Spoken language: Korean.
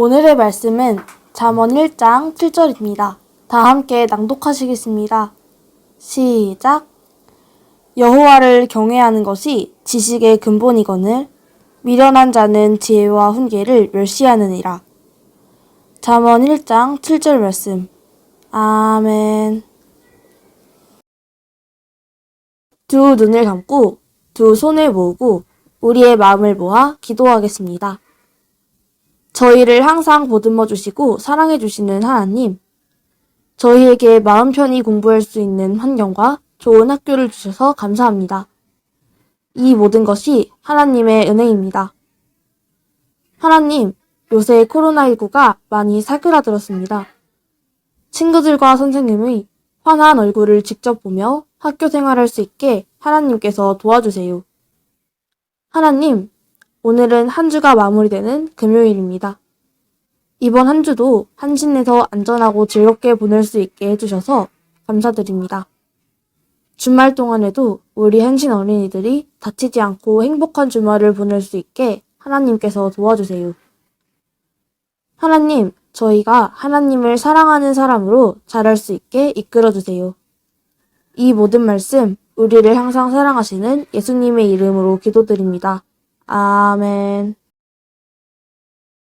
오늘의 말씀은 잠언 1장 7절입니다. 다 함께 낭독하시겠습니다. 시작. 여호와를 경외하는 것이 지식의 근본이거늘 미련한 자는 지혜와 훈계를 멸시하느니라. 잠언 1장 7절 말씀. 아멘. 두 눈을 감고 두 손을 모으고 우리의 마음을 모아 기도하겠습니다. 저희를 항상 보듬어 주시고 사랑해 주시는 하나님, 저희에게 마음 편히 공부할 수 있는 환경과 좋은 학교를 주셔서 감사합니다. 이 모든 것이 하나님의 은혜입니다. 하나님, 요새 코로나19가 많이 사그라들었습니다. 친구들과 선생님의 환한 얼굴을 직접 보며 학교 생활할 수 있게 하나님께서 도와주세요. 하나님, 오늘은 한 주가 마무리되는 금요일입니다. 이번 한 주도 한신에서 안전하고 즐겁게 보낼 수 있게 해주셔서 감사드립니다. 주말 동안에도 우리 한신 어린이들이 다치지 않고 행복한 주말을 보낼 수 있게 하나님께서 도와주세요. 하나님, 저희가 하나님을 사랑하는 사람으로 자랄 수 있게 이끌어 주세요. 이 모든 말씀, 우리를 항상 사랑하시는 예수님의 이름으로 기도드립니다. 아멘.